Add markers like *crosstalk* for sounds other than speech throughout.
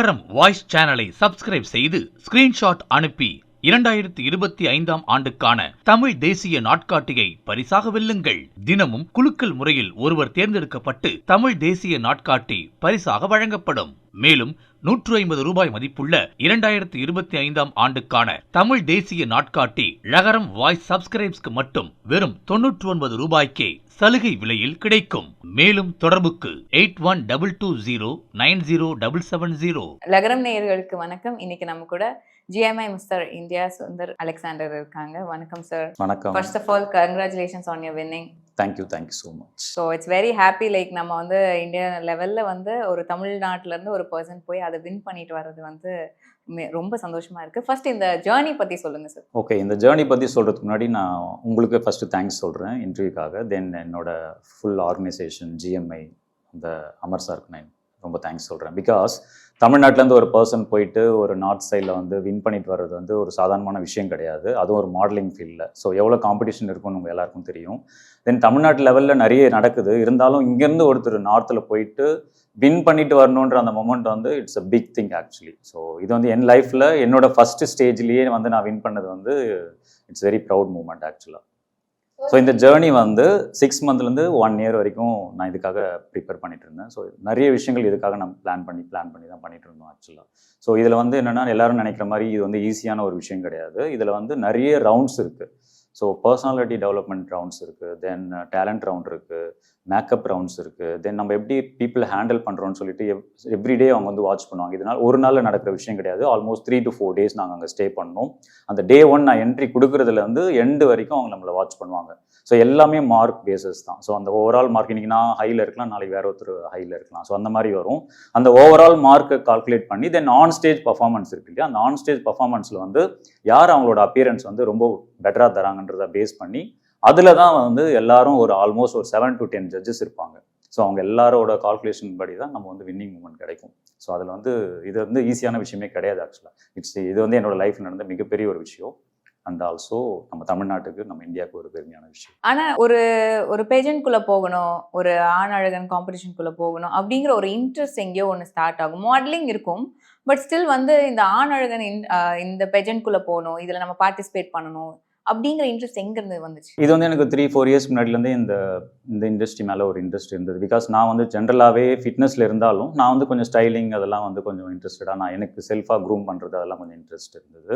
நகரம் வாய்ஸ் சேனலை சப்ஸ்கிரைப் செய்து ஸ்கிரீன்ஷாட் அனுப்பி இரண்டாயிரத்தி இருபத்தி ஐந்தாம் ஆண்டுக்கான தமிழ் தேசிய நாட்காட்டியை பரிசாக வெல்லுங்கள் தினமும் குலுக்கல் முறையில் ஒருவர் தேர்ந்தெடுக்கப்பட்டு தமிழ் தேசிய நாட்காட்டி பரிசாக வழங்கப்படும். மேலும் நூற்று ஐம்பது ரூபாய் மதிப்புள்ள இரண்டாயிரத்தி இருபத்தி ஐந்தாம் ஆண்டுக்கான தமிழ் தேசிய நாட்காட்டி ழகரம் வாய்ஸ் சப்ஸ்கிரைப்ஸ்க்கு மட்டும் வெறும் தொன்னூற்று ஒன்பது ரூபாய்க்கே சலுகை விலையில் கிடைக்கும். மேலும் தொடர்புக்கு eight one double two zero nine zero double seven zero. லகரம் நேயர்களுக்கு வணக்கம். இன்னைக்கு நம்ம கூட GMI mister India Sundar Alexander இருக்காங்க. வணக்கம் சார் வணக்கம். First of all congratulations on your winning thank you thank you so much so it's very happy like நம்ம வந்து இந்தியா லெவலில் வந்து ஒரு தமிழ்நாட்டுல இருந்து ஒரு பர்சன் போய் அதை வின் பண்ணிட்டு வர்றது வந்து ரொம்ப சந்தோஷமா இருக்கு. ஃபர்ஸ்ட் இந்த ஜேர்னி பத்தி சொல்லுங்க சார் ஓகே இந்த ஜேர்னி பற்றி சொல்கிறதுக்கு முன்னாடி நான் உங்களுக்கு ஃபஸ்ட்டு தேங்க்ஸ் சொல்கிறேன் இன்டர்வியூக்காக தென் என்னோட ஃபுல் ஆர்கனைசேஷன் ஜிஎம்ஐ அந்த அமர் சாருக்கு நான் ரொம்ப தேங்க்ஸ் சொல்கிறேன் பிகாஸ் தமிழ்நாட்டிலேருந்து ஒரு பர்சன் போயிட்டு ஒரு நார்த் சைடில் வந்து வின் பண்ணிட்டு வர்றது வந்து ஒரு சாதாரணமான விஷயம் கிடையாது. அதுவும் ஒரு மாடலிங் ஃபீல்டில் ஸோ எவ்வளோ காம்படிஷன் இருக்கும்னு உங்கள் எல்லாருக்கும் தெரியும். தென் தமிழ்நாட்டு லெவலில் நிறைய நடக்குது. இருந்தாலும் இங்கேருந்து ஒருத்தர் நார்த்தில் போயிட்டு வின் பண்ணிட்டு வரணுன்ற அந்த மொமெண்ட் வந்து it's a big thing actually so இது வந்து என் லைஃப்பில் என்னோட ஃபஸ்ட்டு ஸ்டேஜ்லேயே வந்து நான் வின் பண்ணது வந்து இட்ஸ் வெரி ப்ரௌட் மூமெண்ட் ஆக்சுவலாக ஸோ இந்த ஜேர்னி வந்து சிக்ஸ் மந்த்லேருந்து ஒன் இயர் வரைக்கும் நான் இதுக்காக ப்ரிப்பேர் பண்ணிட்டு இருந்தேன். ஸோ நிறைய விஷயங்கள் இதுக்காக நான் பிளான் பண்ணி பிளான் பண்ணி தான் பண்ணிட்டு இருந்தோம் ஆக்சுவலாக ஸோ இதில் வந்து என்னென்னா எல்லாரும் நினைக்கிற மாதிரி இது வந்து ஈஸியான ஒரு விஷயம் கிடையாது. இதில் வந்து நிறைய ரவுண்ட்ஸ் இருக்குது ஸோ பர்சனாலிட்டி டெவலப்மெண்ட் ரவுண்ட்ஸ் இருக்குது தென் டேலண்ட் ரவுண்ட் இருக்குது மேக்கப் ரவுண்ட்ஸ் இருக்குது தென் நம்ம எப்படி பீப்புள் ஹேண்டில் பண்ணுறோம்னு சொல்லிட்டு எவ்ரிடே அவங்க வந்து வாட்ச் பண்ணுவாங்க. இதனால் ஒரு நாளில் நடக்கிற விஷயம் கிடையாது. Almost three to four days நாங்கள் அங்கே ஸ்டே பண்ணோம். அந்த டே ஒன் நான் என்ட்ரி கொடுக்குறதுலேருந்து எண்டு வரைக்கும் அவங்க நம்மளை வாட்ச் பண்ணுவாங்க. ஸோ எல்லாமே மார்க் பேசஸ் தான். ஸோ அந்த ஓவரால் மார்க் இன்னைக்கு நான் ஹையில் இருக்கலாம் நாளைக்கு வேற ஒருத்தர் ஹையில் இருக்கலாம். ஸோ அந்த மாதிரி வரும். அந்த ஓவரால் மார்க்கை கால்குலேட் பண்ணி தென் ஆன் ஸ்டேஜ் பர்ஃபார்மன்ஸ் இருக்கு இல்லையா? அந்த ஆன் ஸ்டேஜ் பர்ஃபார்மன்ஸில் வந்து யார் அவங்களோட அப்பியரன்ஸ் வந்து ரொம்ப பெட்டராக தராங்க தராங்கன்றத பேஸ் பண்ணி அதில் தான் வந்து எல்லாரும் ஒரு ஆல்மோஸ்ட் ஒரு செவன் டு டென் ஜட்ஜஸ் இருப்பாங்க. ஸோ அவங்க எல்லாரோட கால்குலேஷன் படி தான் நம்ம வந்து வின்னிங் மூமெண்ட் கிடைக்கும். ஸோ அதில் வந்து இது வந்து ஈஸியான விஷயமே கிடையாது ஆக்சுவலாக இட்ஸ் இது வந்து என்னோட லைஃப் நடந்த மிகப்பெரிய ஒரு விஷயம். அண்ட் ஆல்சோ நம்ம தமிழ்நாட்டுக்கு நம்ம இந்தியாவுக்கு ஒரு பெருமையான விஷயம். ஆனால் ஒரு ஒரு பேஜன்ட்குள்ள போகணும் ஒரு ஆண் அழகன் காம்படிஷனுக்குள்ளே போகணும் அப்படிங்கிற ஒரு இன்ட்ரெஸ்ட் எங்கேயோ ஒன்று ஸ்டார்ட் ஆகும். மாடலிங் இருக்கும். பட் ஸ்டில் வந்து இந்த ஆண் அழகன் இந்த பெஜன்ட்குள்ள போகணும். இதில் நம்ம பார்ட்டிசிபேட் பண்ணணும். அப்படிங்கிற இன்ட்ரெஸ்ட் எங்க இருந்து வந்துச்சு? இது வந்து எனக்கு த்ரீ ஃபோர் இயர்ஸ் முன்னாடிலேருந்தே இந்த இந்த இண்டஸ்ட்ரி மேலே ஒரு இன்ட்ரெஸ்ட் இருந்தது. பிகாஸ் நான் வந்து ஜென்ரலாகவே ஃபிட்னஸில் இருந்தாலும் நான் வந்து கொஞ்சம் ஸ்டைலிங் அதெல்லாம் வந்து கொஞ்சம் இன்ட்ரெஸ்டடாக நான் எனக்கு செல்ஃபாக க்ரூம் பண்ணுறது அதெல்லாம் கொஞ்சம் இன்ட்ரெஸ்ட் இருந்தது.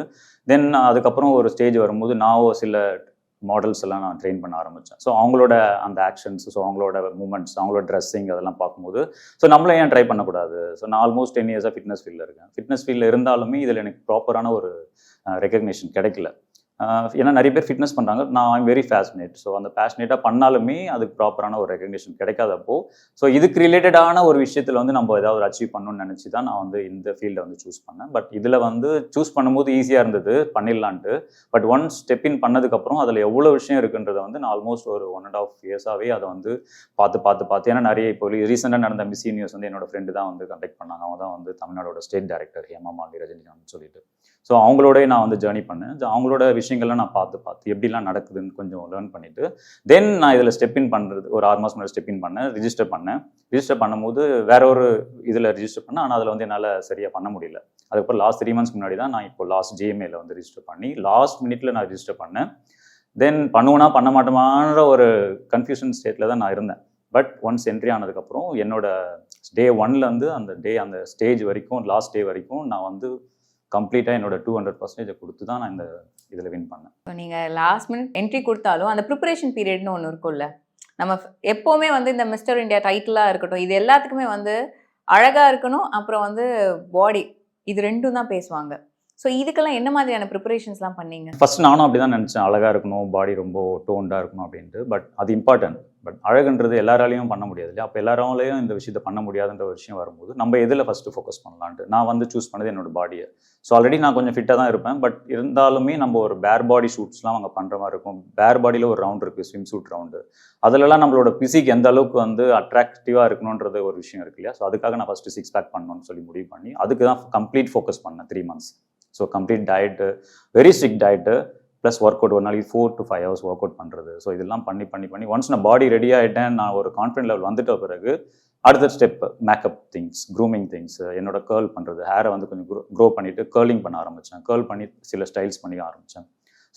தென் அதுக்கப்புறம் ஒரு ஸ்டேஜ் வரும்போது நான் ஒரு சில மாடல்ஸ் எல்லாம் நான் ட்ரெயின் பண்ண ஆரம்பித்தேன் ஸோ அவங்களோட அந்த ஆக்ஷன்ஸ் ஸோ அவங்களோட மூமெண்ட்ஸ் அவங்களோட ட்ரெஸ்ஸிங் அதெல்லாம் பார்க்கும்போது ஸோ நம்மளே ஏன் ட்ரை பண்ணக்கூடாது? ஸோ நான் ஆல்மோஸ்ட் டென் இயர்ஸாக ஃபிட்னஸ் ஃபீல்டில் இருக்கேன். ஃபிட்னஸ் ஃபீல்டில் இருந்தாலுமே இதில் எனக்கு ப்ராப்பரான ஒரு ரெக்கக்னேஷன் கிடைக்கல. ஏன்னா நிறைய பேர் ஃபிட்னஸ் பண்ணுறாங்க நான் ஐம் வெரி ஃபேஷனேட் ஸோ அந்த பேஷனேட்டாக பண்ணாலுமே அதுக்கு ப்ராப்பரான ஒரு ரெகக்னேஷன் கிடைக்காதப்போ ஸோ இதுக்கு ரிலேட்டடான ஒரு விஷயத்தில் வந்து நம்ம ஏதாவது ஒரு அச்சீவ் பண்ணணும்னு நினச்சி தான் நான் வந்து இந்த ஃபீல்டை வந்து சூஸ் பண்ணேன். பட் இதில் வந்து சூஸ் பண்ணும்போது ஈஸியாக இருந்தது பண்ணிடலான்ட்டு. பட் ஒன் ஸ்டெப் இன் பண்ணதுக்கப்புறம் அதில் எவ்வளோ விஷயம் இருக்குன்றதை வந்து நான் ஆல்மோஸ்ட் ஒரு ஒன் அண்ட் ஆஃப் இயர்ஸாகவே அதை வந்து பார்த்து பார்த்து பார்த்து. ஏன்னா நிறைய இப்போ ரீசெண்டாக நடந்த மிஸ் யூனிவர்ஸ் வந்து என்னோட ஃப்ரெண்டு தான் வந்து கண்டக்ட் பண்ணாங்க. அவங்க தான் வந்து தமிழ்நாடோட ஸ்டேட் டைரக்டர் ஹேமா மாலி ரஜினிகாந்த் சொல்லிட்டு. ஸோ அவங்களோடய நான் வந்து ஜேர்னி பண்ணேன். அவங்களோட விஷயங்கள்லாம் நான் பார்த்து பார்த்து எப்படிலாம் நடக்குதுன்னு கொஞ்சம் லேர்ன் பண்ணிட்டு தென் நான் இதில் ஸ்டெப் இன் பண்ணுறது ஒரு ஆறு மாதம் முன்னாடி ஸ்டெப் இன் பண்ணேன் ரிஜிஸ்டர் பண்ணேன். ரிஜிஸ்டர் பண்ணும்போது வேற ஒரு இதில் ரிஜிஸ்டர் பண்ணேன். ஆனால் அதில் வந்து என்னால் சரியாக பண்ண முடியல. அதுக்கப்புறம் லாஸ்ட் த்ரீ மந்த்ஸ் முன்னாடி தான் நான் இப்போ லாஸ்ட் ஜிஎம்ஏல வந்து ரிஜிஸ்டர் பண்ணி லாஸ்ட் மினிட்ல நான் ரிஜிஸ்டர் பண்ணேன். தென் பண்ணுவேனா பண்ண மாட்டோமான்ற ஒரு கன்ஃபியூஷன் ஸ்டேட்டில் தான் நான் இருந்தேன். பட் ஒன்ஸ் என்ட்ரி ஆனதுக்கப்புறம் என்னோட டே ஒன்லேருந்து அந்த டே அந்த ஸ்டேஜ் வரைக்கும் லாஸ்ட் டே வரைக்கும் நான் வந்து கம்ப்ளீட்டாக என்னோட டூ ஹண்ட்ரட் பர்சன்டேஜ் கொடுத்து தான் நான் இந்த இதில் வின் பண்ணேன். So, நீங்கள் லாஸ்ட் மினிட் என்ட்ரி கொடுத்தாலும் அந்த ப்ரிப்பரேஷன் பீரியட்னு ஒன்று இருக்கும்ல. நம்ம எப்போவுமே வந்து இந்த மிஸ்டர் இந்தியா டைட்டிலாக இருக்கட்டும் இது எல்லாத்துக்குமே வந்து அழகாக இருக்கணும் அப்புறம் வந்து பாடி இது ரெண்டும் தான் பேசுவாங்க. ஸோ இதுக்கெல்லாம் என்ன மாதிரியான ப்ரிப்பரேஷன்ஸ்லாம் பண்ணீங்க? ஃபர்ஸ்ட் நானும் அப்படி தான் நினச்சேன். அழகாக இருக்கணும் பாடி ரொம்ப டோன்டாக இருக்கணும் அப்படின்ட்டு. பட் அது இம்பார்ட்டன்ட் பட் அழகுன்றது எல்லாராலையும் பண்ண முடியாது இல்லையா? அப்போ எல்லாராலையும் இந்த விஷயத்த பண்ண முடியாதுன்ற ஒரு விஷயம் வரும்போது நம்ம எதில் ஃபஸ்ட்டு ஃபோக்கஸ் பண்ணலான்ட்டு? நான் வந்து சூஸ் பண்ணது என்னோட பாடியை ஸோ ஆல்ரெடி நான் கொஞ்சம் ஃபிட்டாக தான் இருப்பேன். பட் இருந்தாலுமே நம்ம ஒரு பேர் பாடி ஷூட்ஸ்லாம் அங்கே பண்ணுற மாதிரி இருக்கும். பேர் பாடியில் ஒரு ரவுண்ட் இருக்குது ஸ்விம் சூட் ரவுண்டு அதிலலாம் நம்மளோட பிசிக் எந்த அளவுக்கு வந்து அட்ராக்டிவாக இருக்கணுன்றது ஒரு விஷயம் இருக்கு இல்லையா? ஸோ அதுக்காக நான் ஃபஸ்ட்டு சிக்ஸ் பேக் பண்ணணும்னு சொல்லி முடிவு பண்ணி அதுக்கு தான் கம்ப்ளீட் ஃபோக்கஸ் பண்ணேன் three months so complete diet very strict diet plus work out ஒரு நாளைக்கு four to five hours work out பண்ணுறது ஸோ இதெல்லாம் பண்ணி பண்ணி பண்ணி ஒன்ஸ் நான் பாடி ரெடி ஆகிட்டேன் நான் ஒரு கான்ஃபிடன்ட் லெவல் வந்துட்ட பிறகு அடுத்த step makeup things grooming things என்னோட கேர்ள் பண்ணுறது ஹேரை வந்து கொஞ்சம் க்ரோ பண்ணிவிட்டு கேர்லிங் பண்ண ஆரம்பித்தேன் கேர்ள் பண்ணி சில ஸ்டைல்ஸ் பண்ணி ஆரம்பித்தேன்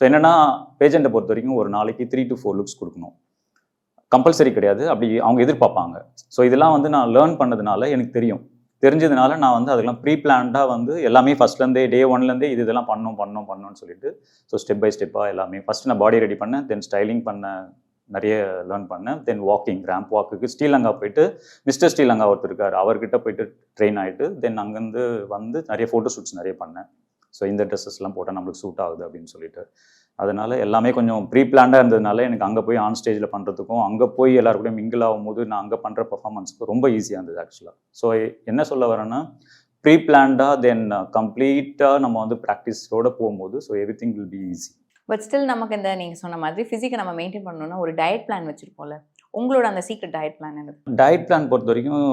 ஸோ என்னென்னா பேஜெண்ட்டை பொறுத்த வரைக்கும் ஒரு நாளைக்கு த்ரீ டு ஃபோர் லுக்ஸ் கொடுக்கணும். கம்பல்சரி கிடையாது. அப்படி அவங்க எதிர்பார்ப்பாங்க. ஸோ இதெல்லாம் வந்து நான் லேர்ன் பண்ணதுனால எனக்கு தெரியும். தெரிஞ்சதுனால நான் வந்து அதெல்லாம் ப்ரீ பிளான்டாக வந்து எல்லாமே ஃபஸ்ட்லேருந்தே டே ஒன்லேருந்தே இது இதெல்லாம் பண்ணும் பண்ணோம் பண்ணணும்னு சொல்லிட்டு ஸோ ஸ்டெப் பை ஸ்டெப்பாக எல்லாமே. ஃபஸ்ட்டு நான் பாடி ரெடி பண்ணேன் தென் ஸ்டைலிங் பண்ண நிறைய லேர்ன் பண்ணேன் தென் வாக்கிங் ரேம்ப் வாக்குக்கு ஸ்ரீலங்கா போயிட்டு மிஸ்டர் ஸ்ரீலங்கா ஒருத்தர் இருக்கார் அவர்கிட்ட போயிட்டு ட்ரெயின் ஆகிட்டு தென் அங்கேருந்து வந்து நிறைய ஃபோட்டோ ஷூட்ஸ் நிறைய பண்ணேன். ஸோ இந்த ட்ரெஸ்ஸஸ்லாம் போட்டால் நம்மளுக்கு சூட் ஆகுது அப்படின்னு சொல்லிட்டு. அதனால எல்லாமே கொஞ்சம் ப்ரீ பிளான்டாக இருந்ததுனால எனக்கு அங்கே போய் ஆன் ஸ்டேஜில் பண்ணுறதுக்கும் அங்கே போய் எல்லாரும் கூட மிங்கிள் ஆகும்போது நான் அங்கே பண்ணுற பர்ஃபார்மன்ஸுக்கு ரொம்ப ஈஸியாக இருந்தது ஆக்சுவலாக ஸோ என்ன சொல்ல வரேன்னா ப்ரீ பிளான்டாக தென் கம்ப்ளீட்டாக நம்ம வந்து ப்ராக்டிஸோட போகும்போது so everything will be easy but still நமக்கு இந்த நீங்கள் சொன்ன மாதிரி ஃபிசிக்கை நம்ம மெயின்டைன் பண்ணணும்னா ஒரு டயட் பிளான் வச்சுருப்போம்ல உங்களோட அந்த சீக்ரெட் டயட் பிளான் என்னது? டயட் பிளான் பொறுத்த வரைக்கும்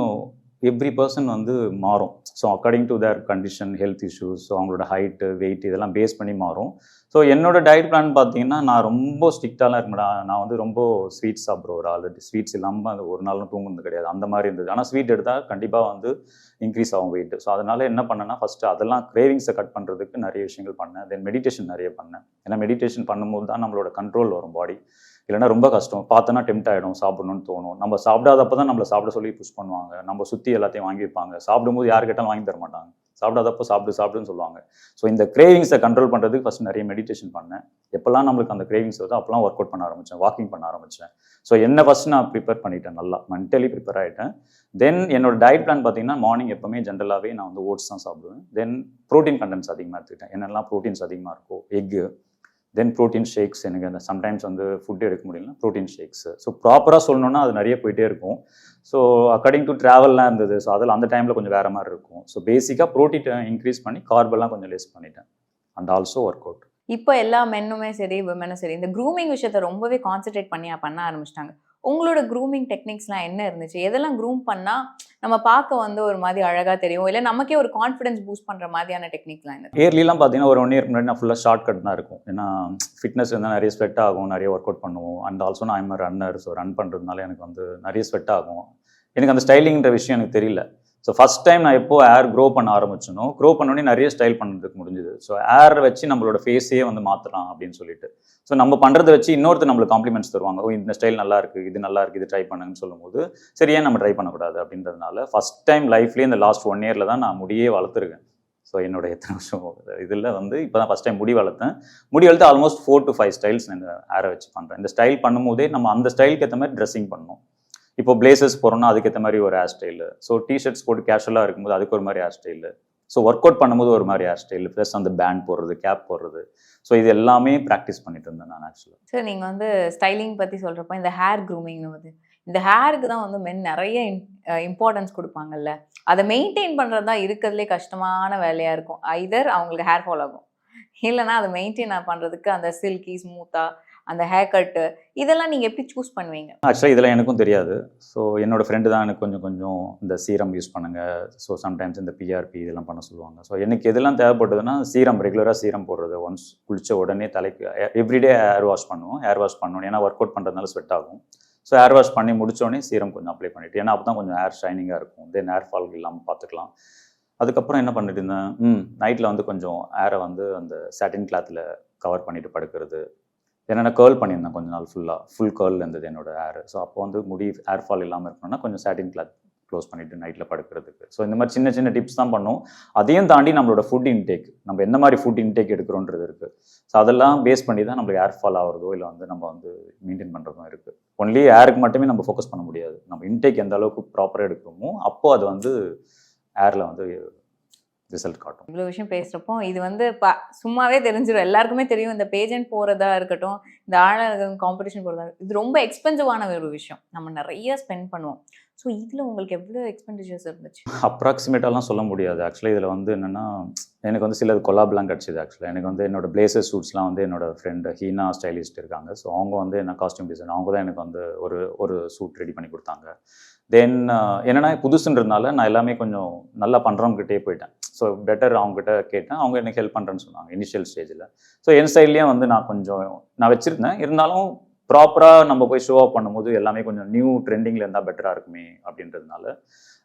எவ்ரி பர்சன் வந்து மாறும். So according to their condition health issues so அவங்களோட ஹைட்டு வெயிட் இதெல்லாம் பேஸ் பண்ணி மாறும். ஸோ என்னோட டயட் பிளான் பார்த்தீங்கன்னா நான் ரொம்ப ஸ்ட்ரிக்டாலாம் இருக்கா நான் வந்து ரொம்ப ஸ்வீட்ஸ் சாப்பிட்ற ஒரு ஆள். ஸ்வீட்ஸ் இல்லாமல் ஒரு நாளும் தூங்குனது கிடையாது. அந்த மாதிரி இருந்தது. ஆனால் ஸ்வீட் எடுத்தால் கண்டிப்பாக வந்து இன்க்ரீஸ் ஆகும் வெயிட் ஸோ அதனால என்ன பண்ணேன்னா ஃபஸ்ட்டு அதெல்லாம் கிரேவிங்ஸை கட் பண்ணுறதுக்கு நிறைய விஷயங்கள் பண்ணேன். தென் மெடிடேஷன் நிறைய பண்ணேன். ஏன்னா மெடிடேஷன் பண்ணும்போது தான் நம்மளோட கண்ட்ரோல் வரும் பாடி இல்லைன்னா ரொம்ப கஷ்டம். பார்த்தோன்னா டெம்ட் ஆகிடும் சாப்பிடணும்னு தோணும். நம்ம சாப்பிடாதப்ப தான் நம்மளை சாப்பிட சொல்லி புஷ் பண்ணுவாங்க. நம்ம சுற்றி எல்லாத்தையும் வாங்கி வைப்பாங்க. சாப்பிடும்போது யார் கேட்டாலும் வாங்கி தர மாட்டாங்க. சாப்பிடாதப்போ சாப்பிடு சாப்பிடுன்னு சொல்லுவாங்க. ஸோ இந்த கிரேவிங்ஸை கண்ட்ரோல் பண்ணுறதுக்கு ஃபஸ்ட் நிறைய மெடிடேஷன் பண்ணேன். எப்போல்லாம் நம்மளுக்கு அந்த கிரேவிங்ஸ் வருதோ அப்போல்லாம் ஒர்க் அவுட் பண்ண ஆரம்பித்தேன் வாக்கிங் பண்ண ஆரம்பித்தேன் ஸோ என்ன ஃபஸ்ட் நான் ப்ரிப்பேர் பண்ணிட்டேன் நல்லா மென்டலி ப்ரிப்பேர் ஆகிட்டேன் தென் என்னோட டயட் பிளான் பார்த்தீங்கன்னா மார்னிங் எப்பவுமே ஜென்ரலாகவே நான் வந்து ஓட்ஸ் தான் சாப்பிடுவேன். தென் ப்ரோட்டீன் கண்டென்ட்ஸ் அதிகமாக எடுத்துக்கிட்டேன். என்னெல்லாம் ப்ரோட்டீன்ஸ் அதிகமாக இருக்கோ எக்கு தென் ப்ரோட்டீன் ஷேக்ஸ் எனக்கு அந்த சம்டைம்ஸ் வந்து ஃபுட் எடுக்க முடியலனா ப்ரோட்டீன் ஷேக்ஸ் ஸோ ப்ராப்பராக சொல்லணுன்னா அது நிறைய போயிட்டே இருக்கும். ஸோ அக்கார்டிங் டு ட்ராவல்லாம் இருந்தது. ஸோ அதில் அந்த டைமில் கொஞ்சம் வேறு மாதிரி இருக்கும். ஸோ பேசிக்காக ப்ரோட்டீன் இன்க்ரீஸ் பண்ணி கார்பெல்லாம் கொஞ்சம் லெஸ் பண்ணிட்டேன். அண்ட் ஆல்சோ ஒர்க் அவுட் இப்போ எல்லா மென்னுமே சரி விமனும் சரி இந்த க்ரூமிங் விஷயத்த ரொம்பவே கான்சென்ட்ரேட் பண்ணி பண்ண ஆரம்பிச்சிட்டாங்க. உங்களோட க்ரூமிங் டெக்னிக்ஸ்லாம் என்ன இருந்துச்சு? எதெல்லாம் க்ரூம் பண்ணால் நம்ம பார்க்க வந்து ஒரு மாதிரி அழகாக தெரியும். இல்லை நமக்கே ஒரு கான்ஃபிடன்ஸ் பூஸ்ட் பண்ணுற மாதிரியான டெக்னிக்லாம் என்ன? இயர்லிலாம் பார்த்தீங்கன்னா ஒரு ஒன் இயர் முன்னாடி நான் ஃபுல்லாக ஷார்ட் கட் தான் இருக்கும். ஏன்னா ஃபிட்னஸ் இருந்தால் நிறைய ஸ்வெட் ஆகும் நிறைய ஒர்க் அவுட் பண்ணுவோம். அண்ட் ஆல்சோ நான் ஐம் ரன்னர் ஸோ ரன் பண்ணுறதுனால எனக்கு வந்து நிறைய ஸ்வெட் ஆகும். எனக்கு அந்த ஸ்டைலிங்கிற விஷயம் எனக்கு தெரியல. ஸோ ஃபஸ்ட் டைம் நான் எப்போ ஏர் க்ரோ பண்ண ஆரம்பிச்சனோ க்ரோ பண்ணோடனே நிறைய ஸ்டைல் பண்ணுறதுக்கு முடிஞ்சுது. ஸோ ஏர் வச்சு நம்மளோட ஃபேஸையே வந்து மாற்றலாம் அப்படின்னு சொல்லிட்டு. ஸோ நம்ம பண்ணுறத வச்சு இன்னொருத்தர் நம்மளுக்கு காம்ப்ளிமெண்ட்ஸ் தருவாங்க. ஓ இந்த ஸ்டைல் நல்லா இருக்கு இது நல்லா இருக்கு இது ட்ரை பண்ணுங்கன்னு சொல்லும்போது சரி ஏன் நம்ம ட்ரை பண்ணக்கூடாது அப்படின்றதுனால ஃபஸ்ட் டைம் லைஃப்லேயே இந்த லாஸ்ட் ஒன் இயரில் தான் நான் முடியே வளர்த்துருக்கேன். ஸோ என்னோட எத்தனை வருஷம் இதில் வந்து இப்போ தான் ஃபஸ்ட் டைம் முடி வளர்த்தேன். முடி வளர்த்து almost four to five styles நான் இந்த ஏரை வச்சு பண்ணுறேன் இந்த ஸ்டைல் பண்ணும்போதே நம்ம அந்த ஸ்டைலுக்கு ஏற்ற மாதிரி ட்ரெஸ்ஸிங் பண்ணணும். இப்போ பிளேசஸ் போகிறோம்னா அதுக்கேற்ற மாதிரி ஒரு ஹேர் ஸ்டைலு ஸோ டிஷர்ட்ஸ் போட்டு கேஷுவலாக இருக்கும்போது அதுக்கு ஒரு மாதிரி hair style so work out பண்ணும்போது ஒரு மாதிரி ஹேர் ஸ்டைல் ப்ளஸ் அந்த பேண்ட் போடுறது கேப் போடுறது. ஸோ இது எல்லாமே ப்ராக்டிஸ் பண்ணிட்டு இருந்தேன் நான் ஆக்சுவலாக சார் நீங்கள் வந்து ஸ்டைலிங் பற்றி சொல்கிறப்ப இந்த ஹேர் க்ரூமிங்னு வந்து இந்த ஹேருக்கு தான் வந்து மென் நிறைய இம்பார்ட்டன்ஸ் கொடுப்பாங்கல்ல? அதை மெயின்டைன் பண்ணுறது தான் இருக்கிறதுலே கஷ்டமான வேலையாக இருக்கும். ஐதர் அவங்களுக்கு ஹேர் ஃபால் ஆகும். இல்லைன்னா அதை மெயின்டைன் பண்ணுறதுக்கு அந்த சில்கி ஸ்மூத்தாக அந்த ஹேர் கட்டு இதெல்லாம் நீங்கள் எப்படி சூஸ் பண்ணுவீங்க? ஆக்சுவலாக இதெல்லாம் எனக்கும் தெரியாது. ஸோ என்னோடய ஃப்ரெண்டு தான் எனக்கு கொஞ்சம் கொஞ்சம் இந்த சீரம் யூஸ் பண்ணுங்கள் ஸோ சம்டைம்ஸ் இந்த பிஆர்பி இதெல்லாம் பண்ண சொல்லுவாங்க. ஸோ எனக்கு எதெல்லாம் தேவைப்படுதுன்னா சீரம் ரெகுலராக சீரம் போடுறது. ஒன்ஸ் குளிச்ச உடனே தலைக்கு எவ்ரிடே ஹேர் வாஷ் பண்ணுவோம். ஹேர் வாஷ் பண்ணணும் ஏன்னா ஒர்க் அவுட் பண்ணுறதுனால ஸ்வெட் ஆகும். ஸோ ஹேர் வாஷ் பண்ணி முடித்தோடனே சீரம் கொஞ்சம் அப்ளை பண்ணிவிட்டு ஏன்னா அப்போ தான் கொஞ்சம் ஹேர் ஷைனிங்காக இருக்கும். தென் ஹேர் ஃபால் இல்லாமல் பார்த்துக்கலாம் அதுக்கப்புறம் என்ன பண்ணிட்டு இருந்தேன்? ம் நைட்டில் வந்து கொஞ்சம் ஏரை வந்து அந்த சாட்டின் கிளாத்தில் கவர் பண்ணிட்டு படுக்கிறது. ஏன்னா கேர்ள் பண்ணியிருந்தேன் கொஞ்ச நாள் ஃபுல்லாக ஃபுல் கேர்ள் இருந்தது என்னோட ஹேர் ஸோ அப்போ வந்து முடி ஹேர் ஃபால் இல்லாமல் இருக்கணும்னா கொஞ்சம் சாட்டின் கிளாத் க்ளோஸ் பண்ணிட்டு நைட்டில் படுக்கிறதுக்கு. ஸோ இந்த மாதிரி சின்ன சின்ன டிப்ஸ் தான் பண்ணும். அதையும் தாண்டி நம்மளோட ஃபுட் இன்டேக் நம்ம எந்த மாதிரி ஃபுட் இன்டேக் எடுக்கிறோன்றது இருக்குது ஸோ அதெல்லாம் பேஸ் பண்ணி தான் நம்மளுக்கு ஏர் ஃபால் ஆகிறதோ இல்லை வந்து நம்ம வந்து மெயின்டைன் பண்ணுறதும் இருக்குது ஒன்லி ஏருக்கு மட்டுமே நம்ம ஃபோக்கஸ் பண்ண முடியாது. நம்ம இன்டேக் எந்த அளவுக்கு ப்ராப்பராக எடுக்கிறோமோ அப்போ அது வந்து ஏரில் வந்து ரிசல்ட் காட்டும். இவ்வளோ விஷயம் பேசுகிறப்போ இது வந்து ப சும்மாவே தெரிஞ்சிடும் எல்லாருக்குமே தெரியும். இந்த பேஜெண்ட் போகிறதா இருக்கட்டும் இந்த ஆழ காம்படிஷன் போகிறதா இது ரொம்ப எக்ஸ்பென்சிவான ஒரு விஷயம். நம்ம நிறைய ஸ்பெண்ட் பண்ணுவோம். ஸோ இதில் உங்களுக்கு எவ்வளோ எக்ஸ்பெண்டிச்சர்ஸ் இருந்துச்சு? அப்ராக்சிமேட்டாலாம் சொல்ல முடியாது. ஆக்சுவலாக இதில் வந்து என்னென்னா எனக்கு வந்து சில கொலாப்லாம் கிடச்சிது ஆக்சுவலாக எனக்கு வந்து என்னோட பிளேசர் சூட்ஸ்லாம் வந்து என்னோட ஃப்ரெண்டு ஹீனா ஸ்டைலிஸ்ட் இருக்காங்க. ஸோ அவங்க வந்து என்ன காஸ்டியூம் டிசைன் அவங்க தான் எனக்கு வந்து ஒரு ஒரு சூட் ரெடி பண்ணி கொடுத்தாங்க. தென் என்னென்னா புதுசுன்றதுனால நான் எல்லாமே கொஞ்சம் நல்லா பண்ணுறவங்ககிட்டே போயிட்டேன். ஸோ பெட்டர் அவங்ககிட்ட கேட்டேன். அவங்க எனக்கு ஹெல்ப் பண்ணுறேன்னு சொன்னாங்க இனிஷியல் ஸ்டேஜில் ஸோ என் ஸ்டைல்லையும் வந்து நான் கொஞ்சம் நான் வச்சுருந்தேன். இருந்தாலும் ப்ராப்பராக நம்ம போய் ஷோ ஆஃப் பண்ணும்போது எல்லாமே கொஞ்சம் நியூ ட்ரெண்டிங்கில் இருந்தால் பெட்டராக இருக்குமே அப்படின்றதுனால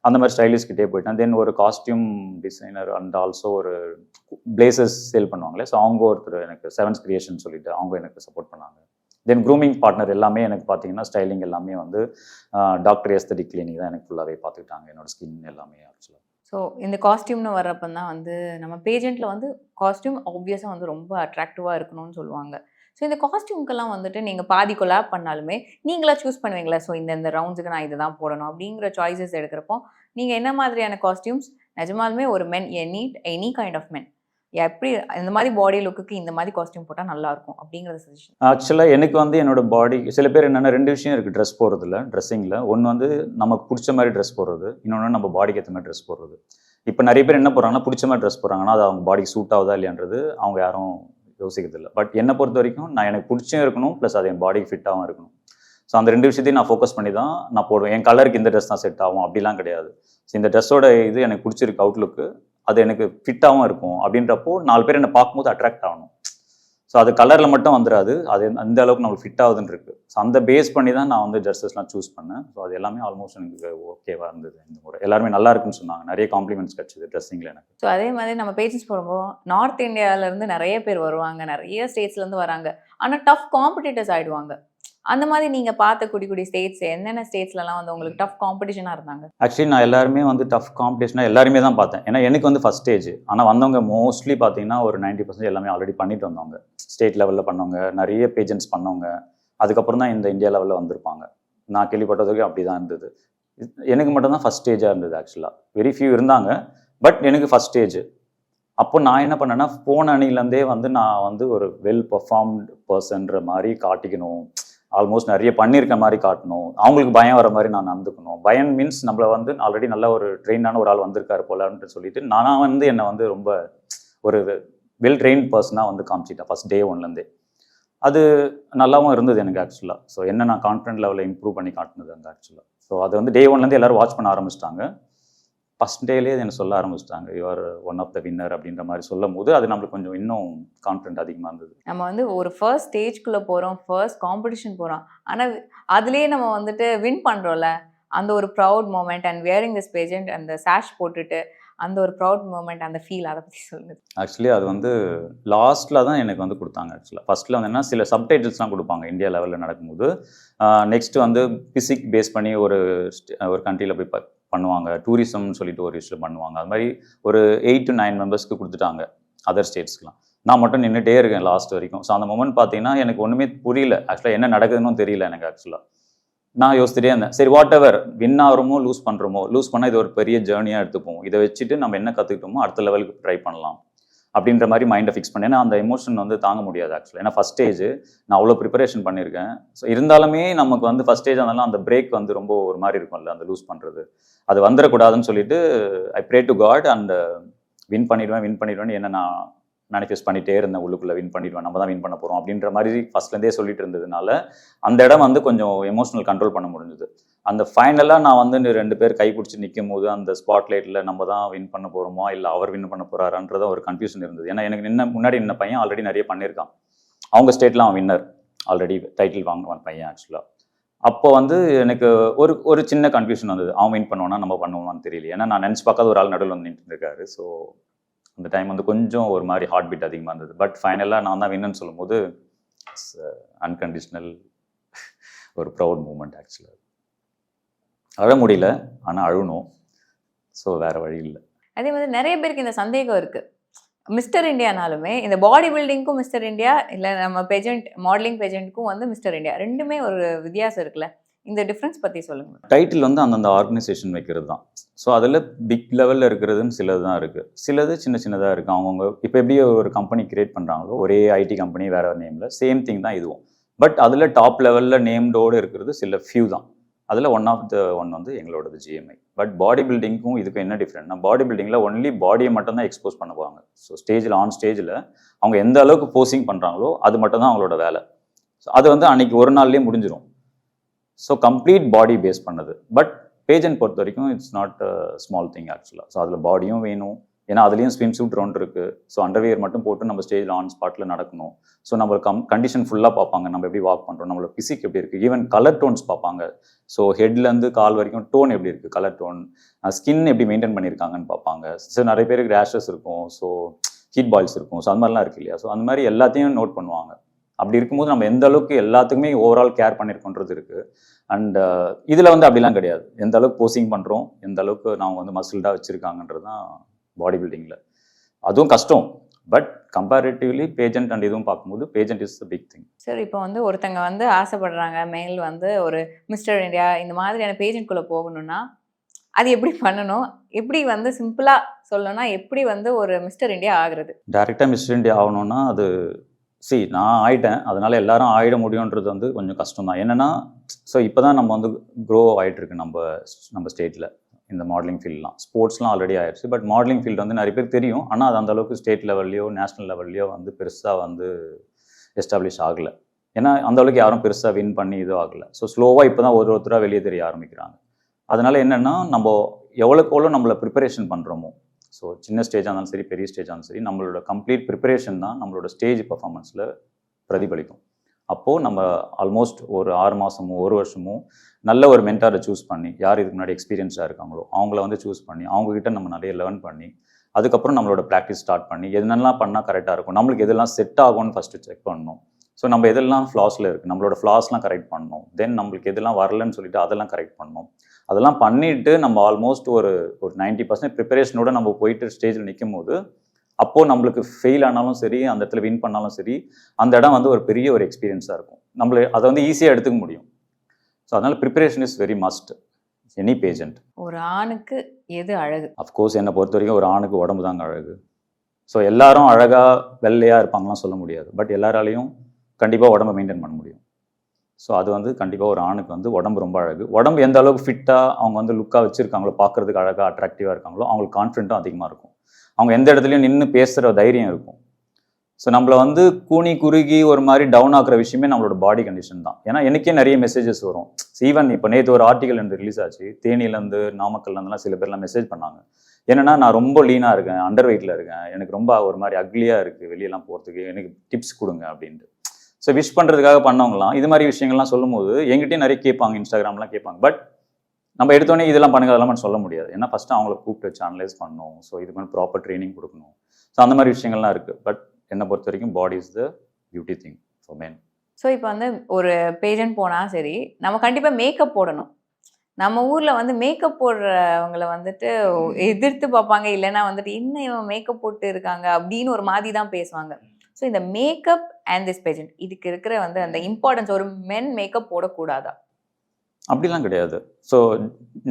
அந்த மாதிரி ஸ்டைலிஷ்கிட்டே போயிட்டேன். தென் ஒரு காஸ்டியூம் டிசைனர் அண்ட் ஆல்சோ ஒரு பிளேசஸ் சேல் பண்ணுவாங்களே ஸோ அவங்க ஒருத்தர் எனக்கு செவன்ஸ் கிரியேஷன் சொல்லிட்டு அவங்க எனக்கு சப்போர்ட் பண்ணாங்க. தென் க்ரூமிங் பார்ட்னர் எல்லாமே எனக்கு பார்த்தீங்கன்னா ஸ்டைலிங் எல்லாமே வந்து டாக்டர் எஸ்தடிக் கிளினிக் தான் எனக்கு ஃபுல்லாகவே பார்த்துக்கிட்டாங்க என்னோட ஸ்கின் எல்லாமே ஆக்சுவலாக ஸோ இந்த காஸ்டியூம்னு வர்றப்ப தான் வந்து நம்ம பேஜெண்ட்டில் வந்து காஸ்டியூம் ஆப்வியஸாக வந்து ரொம்ப அட்ராக்டிவாக இருக்கணும்னு சொல்லுவாங்க. ஸோ இந்த காஸ்டியூம்க்கெல்லாம் வந்துட்டு நீங்கள் பாதி கொலாப் பண்ணாலுமே நீங்களா சூஸ் பண்ணுவீங்களா? ஸோ இந்த இந்த ரவுண்ட்ஸுக்கு நான் இதை தான் போடணும் அப்படிங்கிற சாய்ஸஸ் எடுக்கிறப்போ நீங்கள் என்ன மாதிரியான காஸ்டியூம்ஸ் நிஜமாலுமே ஒரு men a need any kind of men எப்படி இந்த மாதிரி பாடி லுக்குக்கு இந்த மாதிரி காஸ்டியூம் போட்டால் நல்லா இருக்கும் அப்படிங்கிறத சஜஷன் ஆக்சுவலாக எனக்கு வந்து என்னோட பாடி சில பேர் என்னென்ன ரெண்டு விஷயம் இருக்குது ட்ரெஸ் போடுறதுல ட்ரெஸ்ஸிங்கில் ஒன்று வந்து நமக்கு பிடிச்ச மாதிரி ட்ரெஸ் போடுறது இன்னொன்று நம்ம பாடிக்கு ஏற்ற மாதிரி ட்ரெஸ் போடுறது. இப்போ நிறைய பேர் என்ன போடுறாங்கன்னா பிடிச்ச மாதிரி ட்ரெஸ் போடுறாங்கன்னா அது அவங்க பாடிக்கு சூட் ஆகுதா இல்லையான்றது அவங்க யாரும் யோசிக்கிறதில்ல. பட் என்னை பொறுத்த வரைக்கும் நான் எனக்கு பிடிச்சும் இருக்கணும் ப்ளஸ் அது என் பாடிக்கு ஃபிட்டாகவும் இருக்கணும். ஸோ அந்த ரெண்டு விஷயத்தையும் நான் ஃபோக்கஸ் பண்ணி தான் நான் போடுவேன். என் கலருக்கு இந்த ட்ரெஸ் தான் செட் ஆகும் அப்படிலாம் கிடையாது. ஸோ இந்த ட்ரெஸ்ஸோட இது எனக்கு பிடிச்சிருக்கு அவுட்லுக்கு அது எனக்கு ஃபிட்டாகவும் இருக்கும். அப்படின்றப்போ நாலு பேர் என்னை பார்க்கும்போது அட்ராக்ட் ஆகணும். ஸோ அது கலரில் மட்டும் வந்துடாது அது அந்த அளவுக்கு நம்மளுக்கு ஃபிட் ஆகுதுன்னு இருக்குது ஸோ அந்த பேஸ் பண்ணி தான் நான் வந்து ட்ரெஸ்ஸஸ்லாம் சூஸ் பண்ணேன். ஸோ அது எல்லாமே ஆல்மோஸ்ட் எனக்கு ஓகேவாக இருந்தது இந்த முறை. எல்லாருமே நல்லா இருக்குன்னு சொன்னாங்க. நிறைய காம்ப்ளிமெண்ட்ஸ் கிடச்சிது ட்ரெஸ்ஸிங்கில் எனக்கு. ஸோ அதே மாதிரி நம்ம பேஜஸ் போடும்போது நார்த் இந்தியாவிலேருந்து நிறைய பேர் வருவாங்க. நிறைய ஸ்டேட்ஸ்லேருந்து வராங்க. ஆனால் டஃப் காம்படிட்டர்ஸ் ஆகிடுவாங்க அந்த மாதிரி நீங்கள் பார்த்த குடி குடி ஸ்டேட்ஸ் என்னென்ன ஸ்டேட்ஸ்லலாம் வந்து உங்களுக்கு டஃப் காம்படிஷனாக இருந்தாங்க? ஆக்சுவலி நான் எல்லாருமே வந்து டஃப் காம்படிஷனாக எல்லாருமே தான் பார்த்தேன். ஏன்னா எனக்கு வந்து ஃபஸ்ட் ஸ்டேஜ் ஆனால் வந்தவங்க மோஸ்ட்லி பார்த்தீங்கன்னா ஒரு 90% பர்சன்ட் எல்லாமே ஆல்ரெடி பண்ணிட்டு வந்தவங்க. ஸ்டேட் லெவலில் பண்ணவங்க நிறைய பேஜன்ஸ் பண்ணவங்க. அதுக்கப்புறம் தான் இந்த இந்தியா லெவலில் வந்திருப்பாங்க. நான் கேள்விப்பட்டது வரைக்கும் அப்படி தான் இருந்தது. எனக்கு மட்டும்தான் ஃபஸ்ட் ஸ்டேஜாக இருந்தது ஆக்சுவலாக வெரி ஃபியூ இருந்தாங்க. பட் எனக்கு ஃபஸ்ட் ஸ்டேஜ் அப்போ நான் என்ன பண்ணேன்னா போன அணிலேருந்தே வந்து நான் வந்து ஒரு வெல் பர்ஃபார்ம்டு பர்சன்ற மாதிரி காட்டிக்கணும். ஆல்மோஸ்ட் நிறைய பண்ணியிருக்க மாதிரி காட்டணும். அவங்களுக்கு பயம் வர மாதிரி நான் நடந்துக்கணும். பயம் மீன்ஸ் நம்மளை வந்து ஆல்ரெடி நல்ல ஒரு ட்ரெயினான ஒரு ஆள் வந்திருக்காரு போலான்ட்டு சொல்லிட்டு நான் வந்து என்னை வந்து ரொம்ப ஒரு வெல் ட்ரெயின் பர்சனாக வந்து காமிச்சிட்டேன் ஃபஸ்ட் டே ஒன்லேருந்தே அது நல்லாவும் இருந்தது எனக்கு ஆக்சுவலாக ஸோ என்ன நான் கான்ஃபிடென்ட் லெவலில் இம்ப்ரூவ் பண்ணி காட்டினது அங்கே ஆக்சுவலாக ஸோ அது வந்து டே ஒன்லேருந்து எல்லோரும் வாட்ச் பண்ண ஆரம்பிச்சிட்டாங்க. ஃபஸ்ட் டேலேயே என்ன சொல்ல ஆரம்பிச்சிட்டாங்க your one of the winner அப்படின்ற மாதிரி சொல்லும் போது அது நம்மளுக்கு கொஞ்சம் இன்னும் கான்ஃபிடென்ட் அதிகமாக இருந்தது. நம்ம வந்து ஒரு ஃபர்ஸ்ட் ஸ்டேஜ்குள்ளே போகிறோம் ஃபர்ஸ்ட் காம்படிஷன் போகிறோம் ஆனால் அதுலேயே நம்ம வந்துட்டு வின் பண்ணுறோம்ல அந்த ஒரு proud moment and wearing this pageant அந்த சாஷ் போட்டுட்டு அந்த ஒரு ப்ரௌட் மூமெண்ட் அந்த ஃபீல் அதை பற்றி சொல்லுங்க. ஆக்சுவலி அது வந்து லாஸ்ட்டில் தான் எனக்கு வந்து கொடுத்தாங்க ஆக்சுவலாக ஃபஸ்ட்டில் வந்து என்ன சில சப்டைட்டில்ஸ்லாம் கொடுப்பாங்க இந்தியா லெவலில் நடக்கும்போது. நெக்ஸ்ட் வந்து பிசிக் பேஸ் பண்ணி ஒரு ஒரு கண்ட்ரியில் போய் பண்ணுவாங்க. டூரிசம்னு சொல்லிட்டு ஒரு இஷ்யூ பண்ணுவாங்க. அது மாதிரி ஒரு எயிட் டு நைன் மெம்பர்ஸ்க்கு கொடுத்துட்டாங்க அதர் ஸ்டேட்ஸ்க்குலாம் நான் மட்டும் நின்றுட்டே இருக்கேன் லாஸ்ட் வரைக்கும். ஸோ அந்த மொமெண்ட் பார்த்தீங்கன்னா எனக்கு ஒன்றுமே புரியல. ஆக்சுவலாக என்ன நடக்குதுன்னு தெரியல எனக்கு ஆக்சுவலாக நான் யோசிச்சுட்டே இருந்தேன். சரி வாட் எவர் வின் ஆகிறோமோ லூஸ் பண்ணுறோமோ லூஸ் பண்ணால் இது ஒரு பெரிய ஜேர்னியாக எடுத்துப்போம். இதை வச்சுட்டு நம்ம என்ன கற்றுக்கிட்டோமோ அடுத்த லெவலுக்கு ட்ரை பண்ணலாம். அப்படின்ற மாதிரி மைண்டை ஃபிக்ஸ் பண்ணேன். அந்த எமோஷன் வந்து தாங்க முடியாது ஆக்சுவலாக ஏன்னா ஃபஸ்ட் ஸ்டேஜ் நான் அவ்வளோ ப்ரிப்பரேஷன் பண்ணியிருக்கேன். ஸோ இருந்தாலுமே நமக்கு வந்து ஃபஸ்ட் ஸ்டேஜ் ஆனாலும் அந்த பிரேக் வந்து ரொம்ப ஒரு மாதிரி இருக்கும்ல அந்த லூஸ் பண்ணுறது அது வந்துடக்கூடாதுன்னு சொல்லிட்டு I pray to God and win பண்ணிடுவேன் வின் பண்ணிடுவேன் என்ன நான் மேனிஃபெஸ்ட் பண்ணிட்டே இருந்தேன் உள்ளுக்குள்ளே வின் பண்ணிடுவேன் நம்ம தான் வின் பண்ண போகிறோம் அப்படின்ற மாதிரி ஃபர்ஸ்ட்லேருந்தே சொல்லிட்டு இருந்ததுனால அந்த இடம் வந்து கொஞ்சம் எமோஷனல் கண்ட்ரோல் பண்ண முடிஞ்சது. அந்த ஃபைனலாக நான் வந்து ரெண்டு பேர் கைப்பிடிச்சி நிற்கும் போது அந்த ஸ்பாட்லைட்டில் நம்ம தான் வின் பண்ண போகிறோமா இல்லை அவர் வின் பண்ண போகிறாரான்றத ஒரு கன்ஃபியூஷன் இருந்தது. ஏன்னா எனக்கு நின்ன முன்னாடி நின்ன பையன் ஆல்ரெடி நிறைய பண்ணியிருக்கான். அவங்க ஸ்டேட்டில் அவன் வின்னர் ஆல்ரெடி டைட்டில் வாங்குவான் பையன் ஆக்சுவலாக அப்போ வந்து எனக்கு ஒரு ஒரு சின்ன கன்ஃபியூஷன் வந்தது. அவன் வின் பண்ணுவானா நம்ம பண்ணுவோமான்னு தெரியல. ஏன்னா நான் நினச்சி பார்க்காத ஒரு ஆள் நடுவில் வந்து நின்றுருக்காரு ஸோ அந்த டைம் வந்து கொஞ்சம் ஒரு மாதிரி ஹார்ட் பீட் அதிகமாக இருந்தது பட் ஃபைனலாக நான் தான் வின்னு சொல்லும்போது அன்கண்டிஷ்னல் uh, *laughs* ஒரு ப்ரௌட் மூமெண்ட் ஆக்சுவலாக அழ முடியல ஆனால் அழுணும் ஸோ வேறு வழி இல்லை. அதே மாதிரி நிறைய பேருக்கு இந்த சந்தேகம் இருக்குது மிஸ்டர் இந்தியானாலுமே இந்த பாடி பில்டிங்க்கும் மிஸ்டர் இந்தியா இல்லை நம்ம பெஜெண்ட் மாடலிங் பெஜெண்ட்க்கும் வந்து மிஸ்டர் இந்தியா. ரெண்டுமே ஒரு வித்தியாசம் இருக்குல்ல. இந்த டிஃப்ரென்ஸ் பற்றி சொல்லுங்க டைட்டில் வந்து அந்தந்த ஆர்கனைசேஷன் வைக்கிறது தான் ஸோ அதில் பிக் லெவலில் இருக்கிறதுன்னு சிலது தான் இருக்குது சிலது சின்ன சின்னதாக இருக்குது அவங்கவுங்க இப்போ எப்படி ஒரு கம்பெனி கிரியேட் பண்ணுறாங்களோ ஒரே ஐடி கம்பெனி வேற ஒரு நேமில் சேம் திங் தான் இதுவும். பட் அதில் டாப் லெவலில் நேம்டோடு இருக்கிறது சில ஃபியூ தான். அதில் ஒன் ஆஃப் த ஒன் வந்து எங்களோடது ஜிஎம்ஐ பட் பாடி பில்டிங்க்கும் இதுக்கும் என்ன டிஃப்ரெண்ட்னா பாடி பில்டிங்கில் ஒன்லி பாடியை மட்டும் தான் எக்ஸ்போஸ் பண்ண போவாங்க ஸோ ஸ்டேஜில் ஆன் ஸ்டேஜில் அவங்க எந்த அளவுக்கு போசிங் பண்ணுறாங்களோ அது மட்டும் தான் அவங்களோட வேலை. ஸோ அது வந்து அன்னைக்கு ஒரு நாள்லேயே முடிஞ்சிடும் ஸோ கம்ப்ளீட் பாடி பேஸ் பண்ணது. பட் பேஜன் பொறுத்த வரைக்கும் இட்ஸ் நாட் ஸ்மால் திங் ஆக்சுவலாக ஸோ அதில் பாடியும் வேணும். ஏன்னா அதுலேயும் ஸ்விம் சூட் ரவுண்ட் இருக்குது ஸோ அண்டர்வியர் மட்டும் போட்டு நம்ம ஸ்டேஜில் ஆன் ஸ்பாட்டில் நடக்கணும். ஸோ நம்ம கம் கண்டிஷன் ஃபுல்லாக பார்ப்பாங்க. நம்ம எப்படி வாக் பண்ணுறோம் நம்மளோட பிசிக் எப்படி இருக்குது ஈவன் கலர் டோன்ஸ் பார்ப்பாங்க. ஸோ ஹெட்லேருந்து கால் வரைக்கும் டோன் எப்படி இருக்குது கலர் டோன் ஸ்கின் எப்படி மெயின்டைன் பண்ணியிருக்காங்கன்னு பார்ப்பாங்க. ஸோ நிறைய பேருக்கு ரேஷஸ் இருக்கும். ஸோ ஹீட் பாயில்ஸ் இருக்கும். ஸோ அந்த மாதிரிலாம் இருக்கு இல்லையா? ஸோ அந்த மாதிரி எல்லாத்தையும் நோட் பண்ணுவாங்க. அப்படி இருக்கும்போது நம்ம எந்த அளவுக்கு எல்லாத்துக்குமே ஓவரால் கேர் பண்ணியிருக்கோன்றது இருக்குது அண்ட் இதில் வந்து அப்படிலாம் கிடையாது. எந்த அளவுக்கு போசிங் பண்ணுறோம் எந்த அளவுக்கு நாங்கள் வந்து மசில்டாக வச்சுருக்காங்கன்றது தான் பாடி பில்டிங்கில் அதுவும் கஷ்டம். பட் கம்பேரிட்டிவ்லி பேஜென்ட் அண்ட் இதுவும் பார்க்கும்போது pageant is the big thing sir இப்போ வந்து ஒருத்தங்க வந்து ஆசைப்படுறாங்க மேல் வந்து ஒரு மிஸ்டர் இந்தியா இந்த மாதிரியான பேஜென்ட்குள்ளே போகணும்னா அது எப்படி பண்ணணும்? எப்படி வந்து சிம்பிளாக சொல்லணும்னா எப்படி வந்து ஒரு மிஸ்டர் இந்தியா ஆகுறது? டேரெக்டாக மிஸ்டர் இந்தியா ஆகணும்னா அது சி நான் ஆயிட்டேன். அதனால எல்லாரும் ஆயிட முடியுன்றது வந்து கொஞ்சம் கஷ்டம் தான் என்னன்னா ஸோ இப்போ தான் நம்ம வந்து க்ரோ ஆகிட்டுருக்கு நம்ம நம்ம ஸ்டேட்டில் இந்த மாடலிங் ஃபீல்ட்லாம் ஸ்போர்ட்ஸ்லாம் ஆல்ரெடி ஆயிடுச்சு பட் மாடலிங் ஃபீல்டு வந்து நிறைய பேர் தெரியும். ஆனால் அது அந்த அளவுக்கு ஸ்டேட் லெவல்லையோ நேஷனல் லெவல்லையோ வந்து பெருசாக வந்து எஸ்டாப்ளிஷ் ஆகலை. ஏன்னா அந்த அளவுக்கு யாரும் பெருசாக வின் பண்ணி இதுவும் ஆகலை. ஸோ ஸ்லோவாக இப்போ தான் ஒரு ஒருத்தராக வெளியே தெரிய ஆரம்பிக்கிறாங்க. அதனால் என்னென்னா நம்ம எவ்வளோக்கு எவ்வளோ நம்மளை ப்ரிப்பரேஷன் பண்ணுறோமோ ஸோ சின்ன ஸ்டேஜாக இருந்தாலும் சரி பெரிய ஸ்டேஜாக இருந்தாலும் சரி நம்மளோட கம்ப்ளீட் ப்ரிப்பரேஷன் தான் நம்மளோட ஸ்டேஜ் பர்ஃபார்மன்ஸில் பிரதிபலிக்கும். அப்போது நம்ம ஆல்மோஸ்ட் ஒரு ஆறு மாதமோ ஒரு வருஷமோ நல்ல ஒரு மென்டாரை சூஸ் பண்ணி யார் இதுக்கு முன்னாடி எக்ஸ்பீரியன்ஸாக இருக்காங்களோ அவங்கள வந்து சூஸ் பண்ணி அவங்கக்கிட்ட நம்ம நிறைய லேர்ன் பண்ணி அதுக்கப்புறம் நம்மளோட ப்ராக்டிஸ் ஸ்டார்ட் பண்ணி எதுனெல்லாம் பண்ணால் கரெக்டாக இருக்கும் நம்மளுக்கு எதெல்லாம் செட் ஆகும்னு ஃபஸ்ட்டு செக் பண்ணணும். ஸோ நம்ம எதெல்லாம் ஃப்ளாஸில் இருக்குது நம்மளோட ஃப்ளாஸ்லாம் கரெக்ட் பண்ணணும். தென் நம்மளுக்கு எதெல்லாம் வரலன்னு சொல்லிட்டு அதெல்லாம் கரெக்ட் பண்ணணும். அதெல்லாம் பண்ணிட்டு நம்ம ஆல்மோஸ்ட் ஒரு ஒரு நைன்ட்டி பர்சன்ட் ப்ரிப்பரேஷனோட நம்ம போயிட்டு ஸ்டேஜில் நிற்கும் போது அப்போது நம்மளுக்கு ஃபெயில் ஆனாலும் சரி அந்த இடத்துல வின் பண்ணாலும் சரி அந்த இடம் வந்து ஒரு பெரிய ஒரு எக்ஸ்பீரியன்ஸாக இருக்கும். நம்மள அதை வந்து ஈஸியாக எடுத்துக்க முடியும். ஸோ அதனால் preparation is very must any pageant ஒரு ஆணுக்கு எது அழகு? அஃப்கோர்ஸ் என்னை பொறுத்த வரைக்கும் ஒரு ஆணுக்கு உடம்பு தாங்க அழகு. ஸோ எல்லாரும் அழகாக வெள்ளையாக இருப்பாங்கலாம் சொல்ல முடியாது. பட் எல்லாராலையும் கண்டிப்பாக உடம்பை மெயின்டைன் பண்ண முடியும். ஸோ அது வந்து கண்டிப்பாக ஒரு ஆணுக்கு வந்து உடம்பு ரொம்ப அழகு. உடம்பு எந்த அளவுக்கு ஃபிட்டாக அவங்க வந்து லுக்காக வச்சுருக்காங்களோ பார்க்குறதுக்கு அழகாக அட்ராக்டிவாக இருக்காங்களோ அவங்களுக்கு கான்ஃபிடென்ட்டும் அதிகமாக இருக்கும். அவங்க எந்த இடத்துலையும் நின்று பேசுகிற தைரியம் இருக்கும். ஸோ நம்மளை வந்து கூனி குறுகி ஒரு மாதிரி டவுன் ஆக்குற விஷயமே நம்மளோட பாடி கண்டிஷன் தான். ஏன்னா எனக்கே நிறைய மெசேஜஸ் வரும். ஈவன் இப்போ நேற்று ஒரு ஆர்டிகல் எனக்கு ரிலீஸ் ஆச்சு. தேனியிலேருந்து நாமக்கல்லேருந்துலாம் சில பேர்லாம் மெசேஜ் பண்ணாங்க. என்னென்னா நான் ரொம்ப லீனாக இருக்கேன் அண்டர் வெயிட்டில் இருக்கேன். எனக்கு ரொம்ப ஒரு மாதிரி அக்லியாக இருக்குது வெளியெல்லாம் போகிறதுக்கு எனக்கு டிப்ஸ் கொடுங்க அப்படின்ட்டு. ஸோ விஷ் பண்ணுறதுக்காக பண்ணவங்களாம் இது மாதிரி விஷயங்கள்லாம் சொல்லும்போது எங்கிட்டயும் நிறைய கேட்பாங்க இன்ஸ்டாகிராம்லாம் கேட்பாங்க. பட் நம்ம எடுத்தோடனே இதெல்லாம் பண்ணுங்க அதெல்லாம் சொல்ல முடியாது. ஏன்னா ஃபஸ்ட்டு அவங்கள கூப்பிட்டு வச்சு அனலைஸ் பண்ணணும். ஸோ இது மாதிரி ப்ராப்பர் ட்ரைனிங் கொடுக்கணும். ஸோ அந்த மாதிரி விஷயங்கள்லாம் இருக்குது பட் என்னை பொறுத்த வரைக்கும் body is the beauty thing for man so இப்போ வந்து ஒரு பேஜன் போனால் சரி நம்ம கண்டிப்பாக மேக்கப் போடணும். நம்ம ஊரில் வந்து மேக்கப் போடுறவங்கள வந்துட்டு எதிர்த்து பார்ப்பாங்க. இல்லைன்னா வந்துட்டு இன்னும் இவன் மேக்கப் போட்டு இருக்காங்க? அப்படின்னு ஒரு மாதிரி தான் பேசுவாங்க. ஸோ இந்த மேக்கப் அண்ட் திஸ் பேஜென்ட் இதுக்கு இருக்கிற வந்து அந்த இம்பார்ட்டன்ஸ் ஒரு மென் மேக்கப் போடக்கூடாதா? அப்படிலாம் கிடையாது. ஸோ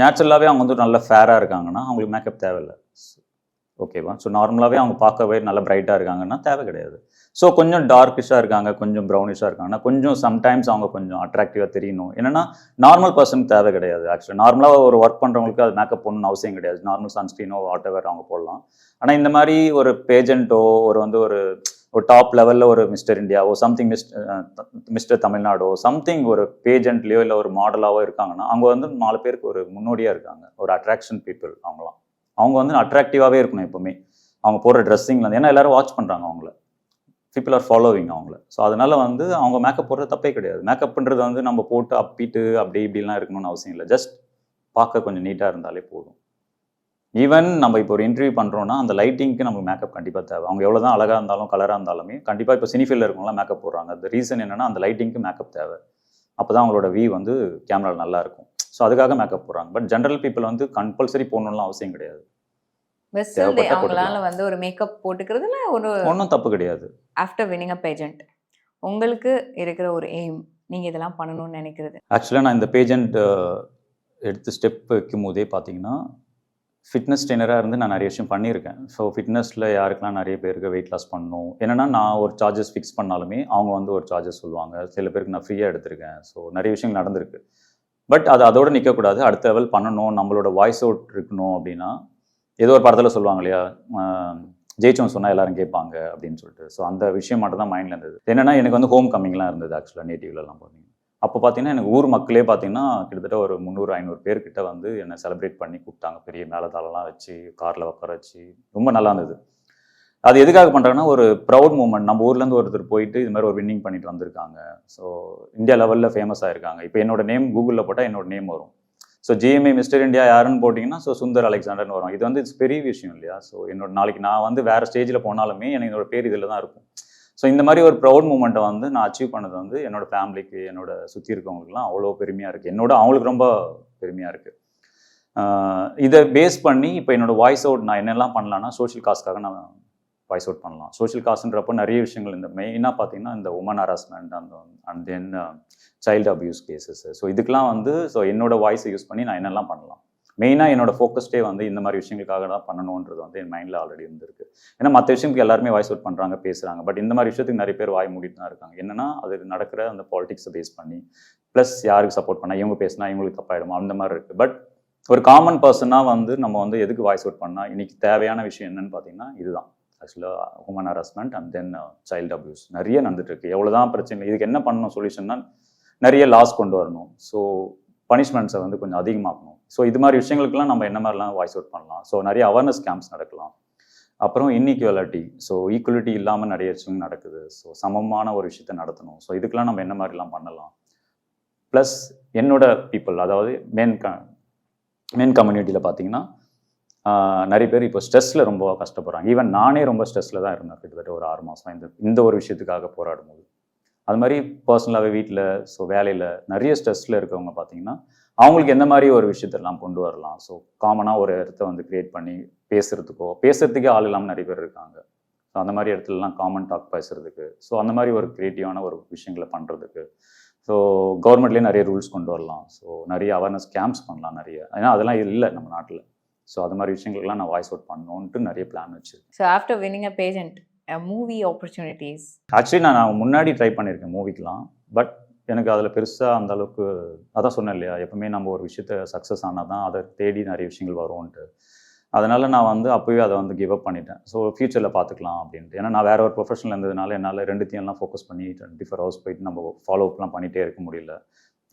நேச்சுரலாகவே அவங்க வந்து நல்ல ஃபேராக இருக்காங்கன்னா அவங்களுக்கு மேக்கப் தேவையில்லை. ஓகேவா ஸோ நார்மலாகவே அவங்க பார்க்கவே நல்ல பிரைட்டாக இருக்காங்கன்னா தேவை கிடையாது. ஸோ கொஞ்சம் டார்க்கிஷாக இருக்காங்க கொஞ்சம் ப்ரௌனிஷாக இருக்காங்கன்னா கொஞ்சம் சம்டைம்ஸ் அவங்க கொஞ்சம் அட்ராக்டிவாக தெரியணும். என்னென்னா நார்மல் பர்சனுக்கு தேவை கிடையாது ஆக்சுவலாக நார்மலாக ஒரு ஒர்க் பண்ணுறவங்களுக்கு அது மேக்கப் போடணும்னு அவசியம் கிடையாது. நார்மல் சன்ஸ்க்ரீனோ வாட் எவர் அவங்க போடலாம். ஆனால் இந்த மாதிரி ஒரு பேஜெண்ட்டோ ஒரு வந்து ஒரு ஒரு டாப் லெவலில் ஒரு மிஸ்டர் இந்தியாவோ சம்திங் மிஸ்டர் மிஸ்டர் தமிழ்நாடோ சம்திங் ஒரு பேஜென்ட்லேயோ இல்லை ஒரு மாடலாவோ இருக்காங்கன்னா அவங்க வந்து நாலு பேருக்கு ஒரு முன்னோடியாக இருக்காங்க. ஒரு அட்ராக்ஷன் பீப்புள் அவங்களாம் அவங்க வந்து அட்ராக்டிவாகவே இருக்கணும் எப்பவுமே. அவங்க போடுற ட்ரெஸ்ஸிங்ல ஏன்னா எல்லாரும் வாட்ச் பண்ணுறாங்க அவங்கள. பீப்புள் ஆர் ஃபாலோவிங் அவங்கள. ஸோ அதனால் வந்து அவங்க மேக்கப் போடுறது தப்பே கிடையாது. மேக்கப் பண்ணுறது வந்து நம்ம போட்டு அப்பிட்டு அப்படி இப்படிலாம் இருக்கணும்னு அவசியம் இல்லை. ஜஸ்ட் பார்க்க கொஞ்சம் நீட்டாக இருந்தாலே போதும். ஈவன் நம்ம இப்போ ஒரு இன்டர்வியூ பண்ணுறோம்னா அந்த லைட்டிங்க்கு நமக்கு மேக்கப் கண்டிப்பாக தேவை. அவங்க எவ்வளோ தான் அழகாக இருந்தாலும் கலராக இருந்தாலுமே கண்டிப்பாக இப்போ சினிஃபீல்டில் இருக்கவங்களாம் மேக்கப் போடுறாங்க. அந்த ரீசன் என்னன்னா அந்த லைட்டிங்க்கு மேக்கப் தேவை. அப்போ தான் அவங்களோட வியூ வந்து கேமராவில் நல்லா இருக்கும். ஸோ அதுக்காக மேக்கப் போடுறாங்க. பட் ஜென்ரல் பீப்புள் வந்து கம்பல்சரி போடணும்லாம் அவசியம் கிடையாது. அவங்களால. வந்து ஒரு மேக்கப் போட்டுக்கிறதுல ஒரு ஒன்றும் தப்பு கிடையாது. ஆஃப்டர் வினிங் அ பேஜென்ட் உங்களுக்கு இருக்கிற ஒரு எய்ம் நீங்கள் இதெல்லாம் பண்ணணும்னு நினைக்கிறது. ஆக்சுவலாக நான் இந்த பேஜெண்ட் எடுத்து ஸ்டெப் வைக்கும் போதே பார்த்தீங்கன்னா ஃபிட்னஸ் ட்ரெயினராக இருந்து நான் நிறைய விஷயம் பண்ணியிருக்கேன். ஸோ ஃபிட்னஸில் யாருக்கெல்லாம் நிறைய பேருக்கு வெயிட் லாஸ் பண்ணணும்? என்னென்னா நான் ஒரு சார்ஜஸ் ஃபிக்ஸ் பண்ணாலுமே அவங்க வந்து ஒரு சார்ஜஸ் சொல்லுவாங்க. சில பேருக்கு நான் ஃப்ரீயாக எடுத்திருக்கேன். ஸோ நிறைய விஷயங்கள் நடந்திருக்கு. பட் அது அதோடு நிற்கக்கூடாது அடுத்த லெவல் பண்ணணும். நம்மளோட வாய்ஸ் அவுட் இருக்கணும் அப்படின்னா ஏதோ ஒரு படத்தில் சொல்லுவாங்க இல்லையா? ஜெயிச்சவன் சொன்னால் எல்லாரும் கேட்பாங்க அப்படின்னு சொல்லிட்டு. ஸோ அந்த விஷயம் மட்டும் தான் மைண்டில் இருந்தது. என்னென்னா எனக்கு வந்து ஹோம் கம்மிங்லாம் இருந்தது ஆக்சுவலாக நேட்டிவ்லலாம் பார்த்தீங்கன்னா. அப்போ பார்த்தீங்கன்னா எனக்கு ஊர் மக்களே பார்த்தீங்கன்னா கிட்டத்தட்ட ஒரு முந்நூறு ஐநூறு பேர்கிட்ட வந்து என்னை செலிப்ரேட் பண்ணி கூப்பிட்டாங்க. பெரிய மேலதாளெல்லாம் வச்சு காரில் உட்கார வச்சு. ரொம்ப நல்லா இருந்தது. அது எதுக்காக பண்ணுறாங்கன்னா ஒரு ப்ரௌட் மூமெண்ட் நம்ம ஊர்லேருந்து ஒருத்தர் போயிட்டு இது மாதிரி ஒரு வின்னிங் பண்ணிட்டு வந்திருக்காங்க. ஸோ இந்தியா லெவலில் ஃபேமஸ் ஆயிருக்காங்க. இப்போ என்னோட நேம் கூகுளில் போட்டால் என்னோட நேம் வரும். ஸோ ஜிஎம்ஏ மிஸ்டர் இந்தியா யாருன்னு போட்டிங்கன்னா ஸோ சுந்தர் அலெக்சாண்டர்னு வரும். இது வந்து பெரிய விஷயம் இல்லையா? ஸோ என்னோட நாளைக்கு நான் வந்து வேறு ஸ்டேஜில் போனாலுமே எனக்கு என்னோட பேர் இதில் தான் இருக்கும். ஸோ இந்த மாதிரி ஒரு ப்ரௌட் மூமெண்ட்டை வந்து நான் அச்சீவ் பண்ணது வந்து என்னோட ஃபேமிலிக்கு என்னோட சுற்றி இருக்கவங்களுக்குலாம் அவ்வளோ பெருமையாக இருக்குது என்னோட அவங்களுக்கு ரொம்ப பெருமையாக இருக்குது இதை பேஸ் பண்ணி இப்போ என்னோடய வாய்ஸ் அவுட் நான் என்னெல்லாம் பண்ணலான்னா சோஷியல் காஸ்க்காக நான் வாய்ஸ் அவுட் பண்ணலாம். சோஷியல் காஸ்ன்றப்போ நிறைய விஷயங்கள் இந்த மெயினாக பார்த்தீங்கன்னா இந்த உமன் ஹராஸ்மெண்ட் அந்த and then child abuse cases so இதுக்கெலாம் வந்து ஸோ என்னோடய வாய்ஸை யூஸ் பண்ணி நான் என்னெல்லாம் பண்ணலாம். மெயினாக என்னோட ஃபோக்கஸ்டே வந்து இந்த மாதிரி விஷயங்களுக்காக தான் பண்ணணுன்றது வந்து என் மைண்டில் ஆல்ரெடி இருந்திருக்கு. ஏன்னா மற்ற விஷயத்துக்கு எல்லாருமே வாய்ஸ் அவுட் பண்ணுறாங்க பேசுகிறாங்க பட் இந்த மாதிரி விஷயத்துக்கு நிறைய பேர் வாய் மூடிட்டு தான் இருக்காங்க. என்னன்னா அது நடக்கிற அந்த பாலிடிக்ஸை பேஸ் பண்ணி ப்ளஸ் யாருக்கு சப்போர்ட் பண்ணால் இவங்க பேசினா இவங்களுக்கு தப்பாயிடுமா? அந்த மாதிரி இருக்குது பட் ஒரு காமன் பர்சனாக வந்து நம்ம வந்து எதுக்கு வாய்ஸ் அவுட் பண்ணால் இன்னைக்கு தேவையான விஷயம் என்னன்னு பார்த்தீங்கன்னா இதுதான். ஆக்சுவலாக human harassment and then child abuse நிறைய நடந்துட்டுருக்கு எவ்வளோ தான் பிரச்சனை இதுக்கு என்ன பண்ணணும் சொல்யூஷன்னா நிறைய லாஸ் கொண்டு வரணும். ஸோ பனிஷ்மெண்ட்ஸை வந்து கொஞ்சம் அதிகமாக்கணும். ஸோ இது மாதிரி விஷயங்களுக்கெல்லாம் நம்ம என்ன மாதிரிலாம் வாய்ஸ் அவுட் பண்ணலாம்? ஸோ நிறைய அவேர்னஸ் கேம்ப்ஸ் நடக்கலாம். அப்புறம் இன்இக்வாலிட்டி ஸோ ஈக்குவலிட்டி இல்லாமல் நிறைய விஷயங்கள் நடக்குது. ஸோ சமமான ஒரு விஷயத்த நடத்தணும். ஸோ இதுக்கெல்லாம் நம்ம என்ன மாதிரிலாம் பண்ணலாம்? ப்ளஸ் என்னோட பீப்புள் அதாவது மெயின் க மெயின் கம்யூனிட்டியில் பார்த்தீங்கன்னா நிறைய பேர் இப்போ ஸ்ட்ரெஸ்ஸில் ரொம்ப கஷ்டப்படுறாங்க. ஈவன் நானே ரொம்ப ஸ்ட்ரெஸ்ஸில் தான் இருந்தேன் கிட்டத்தட்ட ஒரு ஆறு மாதம் இந்த இந்த ஒரு விஷயத்துக்காக போராடும் போது அது மாதிரி பர்சனலாகவே வீட்டில் ஸோ வேலையில் நிறைய ஸ்ட்ரெஸ்ஸில் இருக்கவங்க பார்த்தீங்கன்னா அவங்களுக்கு எந்த மாதிரி ஒரு விஷயத்தெல்லாம் கொண்டு வரலாம்? ஸோ காமனாக ஒரு இடத்த வந்து கிரியேட் பண்ணி பேசுறதுக்கோ பேசுறதுக்கே ஆள் இல்லாமல் நிறைய பேர் இருக்காங்க. ஸோ அந்த மாதிரி இடத்துலலாம் காமன் டாக் பேசுறதுக்கு ஸோ அந்த மாதிரி ஒரு க்ரியேட்டிவான ஒரு விஷயங்களை பண்ணுறதுக்கு ஸோ கவர்மெண்ட்லேயே நிறைய ரூல்ஸ் கொண்டு வரலாம். ஸோ நிறைய அவேர்னஸ் கேம்ப்ஸ் பண்ணலாம் நிறைய. ஏன்னா அதெல்லாம் இல்லை நம்ம நாட்டில். ஸோ அது மாதிரி விஷயங்களுக்கெல்லாம் நான் வாய்ஸ் அவுட் பண்ணணுன்ட்டு நிறைய பிளான் வச்சிருக்கேன். So after winning a pageant movie opportunities actually நான் முன்னாடி ட்ரை பண்ணியிருக்கேன் மூவிக்கெலாம் பட் எனக்கு அதில் பெருசாக அந்த அளவுக்கு அதான் சொன்னேன் இல்லையா எப்பவுமே நம்ம ஒரு விஷயத்த சக்ஸஸ் ஆனால் தான் அதை தேடி நிறைய விஷயங்கள் வரும்ன்ட்டு. அதனால் நான் வந்து அப்போவே அதை வந்து கிவ் அப் பண்ணிட்டேன். ஸோ ஃப்யூச்சரில் பார்த்துக்கலாம் அப்படின்ட்டு. ஏன்னா நான் வேறு ஒரு ப்ரொஃபஷனில் இருந்ததுனால என்னால் ரெண்டுத்தையும் எல்லாம் ஃபோக்கஸ் பண்ணி டுவெண்ட்டி ஃபோர் ஹவர்ஸ் போயிட்டு நம்ம ஃபாலோ அப்லாம் பண்ணிகிட்டே இருக்க முடியல.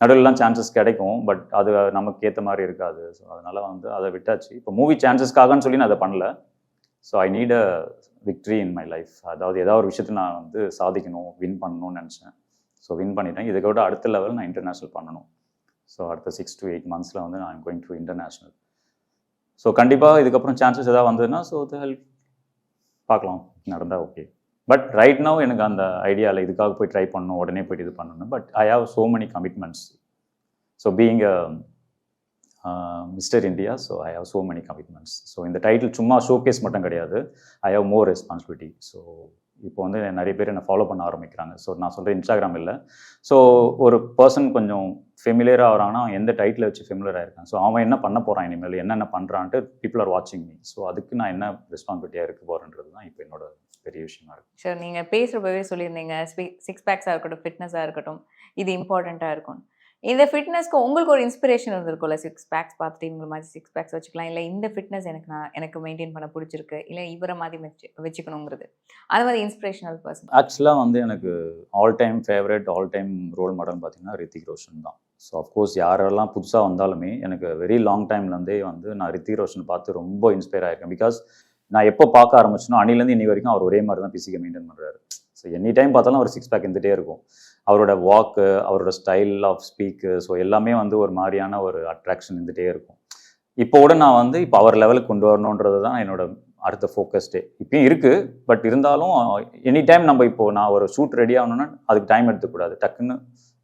நடுவில்லாம் சான்சஸ் கிடைக்கும் பட் அது நமக்கு ஏற்ற மாதிரி இருக்காது. ஸோ அதனால் வந்து அதை விட்டாச்சு. இப்போ மூவி சான்சஸ்க்காகன்னு சொல்லி நான் அதை பண்ணல. So I need a victory in my life அதாவது ஏதாவது ஒரு விஷயத்தை நான் வந்து சாதிக்கணும் வின் பண்ணணும்னு நினச்சேன். ஸோ வின் பண்ணிட்டேன். இதை விட அடுத்த லெவல் நான் இன்டர்நேஷ்னல் பண்ணணும். ஸோ அடுத்த சிக்ஸ் டு எயிட் மந்த்ஸில் வந்து நான் கோயிங் டு இன்டர்நேஷ்னல் ஸோ கண்டிப்பாக இதுக்கப்புறம் சான்சஸ் ஏதாவது வந்ததுன்னா ஸோ ஹெல்ப் பார்க்கலாம். நடந்தால் ஓகே பட் ரைட் நவ் எனக்கு அந்த ஐடியாவில் இதுக்காக போய் ட்ரை பண்ணணும். உடனே போயிட்டு இது பண்ணணும் but I have so many commitments so being mister India so I have so many commitments so இந்த டைட்டில் சும்மா ஷோகேஸ் மட்டும் கிடையாது. I have more responsibility so இப்போ வந்து நிறைய பேர் என்னை ஃபாலோ பண்ண ஆரம்பிக்கிறாங்க. ஸோ நான் சொல்கிறேன் இன்ஸ்டாகிராம் இல்லை. ஸோ ஒரு பர்சன் கொஞ்சம் ஃபெமிலியராக ஆகிறாங்கன்னா அவன் எந்த டைட்டில் வச்சு ஃபெமிலியராக இருக்கான் ஸோ அவன் என்ன பண்ண போகிறான் இனிமேல்? என்னென்ன பண்ணுறான்ட்டு பீப்புள் ஆர் வாட்சிங் மீ ஸோ அதுக்கு நான் என்ன ரெஸ்பான்சிபிலிட்டியாக இருக்க போகிறேன்றது தான் இப்போ என்னோட பெரிய விஷயமா இருக்குது சார் நீங்கள் பேசுகிறப்பவே சொல்லியிருந்தீங்க. சிக்ஸ் பேக்ஸாக இருக்கட்டும் ஃபிட்னஸாக இருக்கட்டும் இது இம்பார்ட்டண்ட்டாக இருக்கும். இந்த ஃபிட்னஸ்க்கு உங்களுக்கு ஒரு இன்ஸ்பிரேஷன் இருந்திருக்கும்ல? சிக்ஸ் பேக்ஸ் பார்த்துட்டு இவங்க மாதிரி சிக்ஸ் பேக்ஸ் வச்சுக்கலாம். இல்லை இந்த ஃபிட்னஸ் எனக்கு நான் எனக்கு மெயின்டைன் பண்ண பிடிச்சிருக்கு. இல்லை இவரை மாதிரி வச்சு வச்சுக்கணுங்கிறது. அது மாதிரி இன்ஸ்பிரேஷனல் பர்சன் ஆக்சுவலாக வந்து எனக்கு all time favourite all time role model பார்த்தீங்கன்னா ரித்திக் ரோஷன் தான். ஸோ அஃப்கோர்ஸ் யாரெல்லாம் புதுசாக வந்தாலுமே எனக்கு வெரி லாங் டைம்லேருந்தே வந்து நான் ரித்திக் ரோஷன் பார்த்து ரொம்ப இன்ஸ்பயர் ஆயிருக்கேன். பிகாஸ் நான் எப்போ பார்க்க ஆரம்பிச்சனோ அன்னிலேருந்து இன்னி வரைக்கும் அவர் ஒரே மாதிரி தான் பிசிக்கை மெயின்டைன் பண்ணுறாரு ஸோ எனி டைம் பார்த்தாலும் அவர் சிக்ஸ் பேக் இருந்துகிட்டே இருக்கும். அவரோட வாக்கு அவரோட ஸ்டைல் ஆஃப் ஸ்பீக்கு ஸோ எல்லாமே வந்து ஒரு மாதிரியான ஒரு அட்ராக்ஷன் இருந்துகிட்டே இருக்கும். இப்போ கூட நான் வந்து இப்போ அவர் லெவலுக்கு கொண்டு வரணுன்றது தான் என்னோட அடுத்த ஃபோக்கஸ்டே இப்பயும் இருக்குது பட் இருந்தாலும் எனி டைம் நம்ம இப்போ நான் ஒரு ஷூட் ரெடி ஆகணும்னா அதுக்கு டைம் எடுத்துக்கூடாது. டக்குன்னு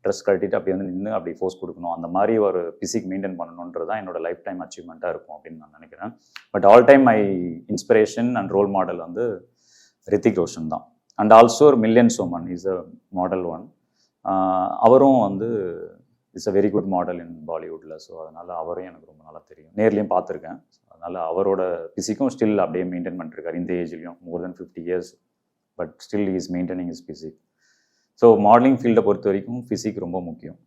ட்ரெஸ் கழட்டிட்டு அப்படி வந்து நின்று அப்படி ஃபோர்ஸ் கொடுக்கணும். அந்த மாதிரி ஒரு பிசிக் மெயின்டைன் பண்ணணுன்றது தான் என்னோட லைஃப் டைம் அச்சீவ்மெண்ட்டாக இருக்கும் அப்படின்னு நான் நினைக்கிறேன். But all time my inspiration and role model வந்து ரித்திக் ரோஷன் தான். அண்ட் ஆல்சோ ஒரு Milind Soman is a model one அவரும் வந்து it's a very good model in பாலிவுட்டில் so அதனால் அவரையும் எனக்கு ரொம்ப நல்லா தெரியும். நேர்லேயும் பார்த்துருக்கேன். அதனால் அவரோட பிசிக்கும் ஸ்டில் அப்படியே மெயின்டைன் பண்ணிருக்காரு. இந்த ஏஜ்லேயும் more then fifty years but still is maintaining is physique so modelling ஃபீல்டை பொறுத்த வரைக்கும் ஃபிசிக் ரொம்ப முக்கியம்.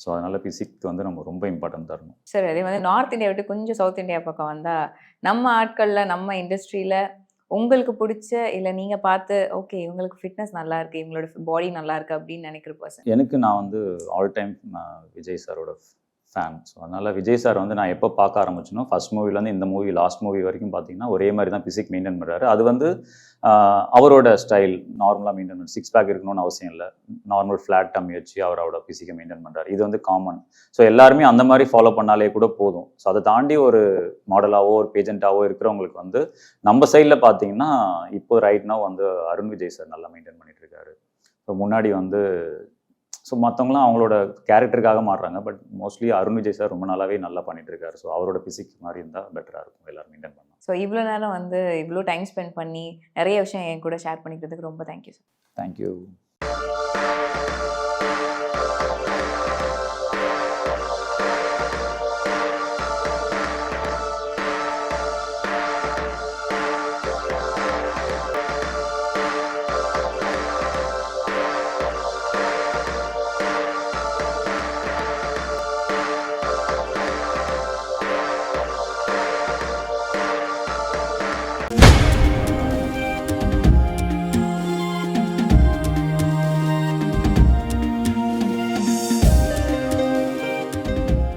ஸோ அதனால் பிசிக் வந்து நம்ம ரொம்ப இம்பார்ட்டன்ட் தரணும் சார் அதே மாதிரி நார்த் இந்தியா விட்டு கொஞ்சம் சவுத் இந்தியா பக்கம் வந்தால் நம்ம ஆட்களில் நம்ம இண்டஸ்ட்ரியில் உங்களுக்கு பிடிச்ச இல்லை நீங்கள் பார்த்து ஓகே இவங்களுக்கு ஃபிட்னஸ் நல்லா இருக்கு இவங்களோட பாடி நல்லா இருக்கு அப்படின்னு நினைக்கிற பர்சன் எனக்கு நான் வந்து ஆல் டைம் விஜய் சாரோட ஃபேன் ஸோ அதனால் விஜய் சார் வந்து நான் எப்போ பார்க்க ஆரம்பிச்சனோ ஃபஸ்ட் மூவிலேருந்து இந்த மூவி லாஸ்ட் மூவி வரைக்கும் பார்த்தீங்கன்னா ஒரே மாதிரி தான் பிசிக் மெயின்டைன் பண்ணுறாரு அது வந்து அவரோட ஸ்டைல் நார்மலாக மெயின்டைன் சிக்ஸ் பேக் இருக்கணும்னு அவசியம் இல்லை. நார்மல் ஃப்ளாட் டம்மி வச்சு அவரோட பிசிக்கை மெயின்டைன் பண்ணுறாரு இது வந்து காமன் ஸோ எல்லாருமே அந்த மாதிரி ஃபாலோ பண்ணாலே கூட போதும். ஸோ அதை தாண்டி ஒரு மாடலாகவோ ஒரு பேஜெண்ட்டாவோ இருக்கிறவங்களுக்கு வந்து நம்ம சைடில் பார்த்தீங்கன்னா இப்போ ரைட்னா வந்து அருண் விஜய் சார் நல்லா மெயின்டைன் பண்ணிட்டு இருக்காரு. ஸோ முன்னாடி வந்து ஸோ மற்றவங்களாம் அவங்களோட கேரக்டருக்காக மாறுறாங்க. But mostly Arun Vijay sir ரொம்ப நாளாவே நல்லா பண்ணிட்டு இருக்காரு ஸோ அவரோட பிசிக் மாதிரி இருந்தால் பெட்டராக இருக்கும். எல்லாரும் மெயின்டைன் பண்ணலாம். ஸோ இவ்வளோ நேரம் வந்து இவ்வளோ டைம் ஸ்பெண்ட் பண்ணி நிறைய விஷயம் என் கூட ஷேர் பண்ணிக்கிறதுக்கு ரொம்ப தேங்க்யூ சார் தேங்க்யூ